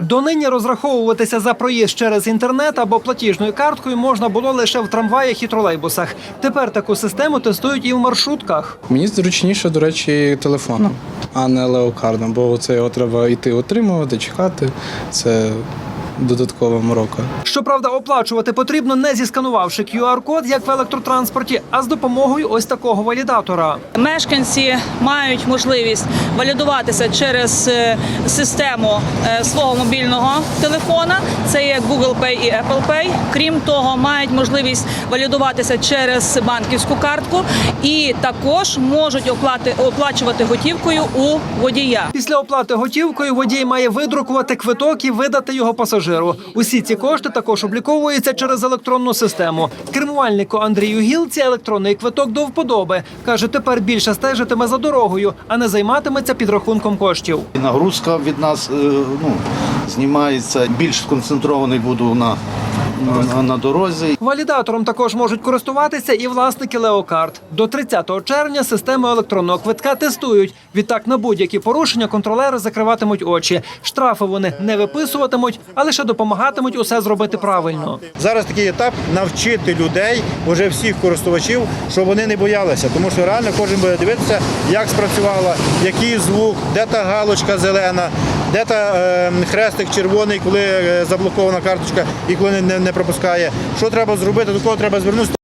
Донині розраховуватися за проїзд через інтернет або платіжною карткою можна було лише в трамваях і тролейбусах. Тепер таку систему тестують і в маршрутках. Мені зручніше, до речі, телефоном, а не леокардом, бо це його треба йти отримувати, чекати. Це додаткова морока. Щоправда, оплачувати потрібно не зісканувавши QR-код, як в електротранспорті, а з допомогою ось такого валідатора. Мешканці мають можливість валідуватися через е, систему е, свого мобільного телефона. Це є Google Pay і Apple Pay. Крім того, мають можливість валідуватися через банківську картку і також можуть оплати оплачувати готівкою у водія. Після оплати готівкою водій має видрукувати квиток і видати його пасажиру. Усі ці кошти також обліковуються через електронну систему. Кермувальнику Андрію Гілці електронний квиток до вподоби. Каже, тепер більше стежитиме за дорогою, а не займатиметься підрахунком коштів. Нагрузка від нас е, ну, знімається. Більш сконцентрований буду на, на, на дорозі. Валідатором також можуть користуватися і власники леокарт. До 30 червня систему електронного квитка тестують. Відтак на будь-які порушення контролери закриватимуть очі. Штрафи вони не виписуватимуть, а лише допомагатимуть усе зробити правильно. Зараз такий етап навчити людей, уже всіх користувачів, щоб вони не боялися, тому що реально кожен буде дивитися, як спрацювала, який звук, де та галочка зелена, де та е, хрестик червоний, коли е, заблокована карточка і коли не, не пропускає. Що треба зробити, до кого треба звернутися.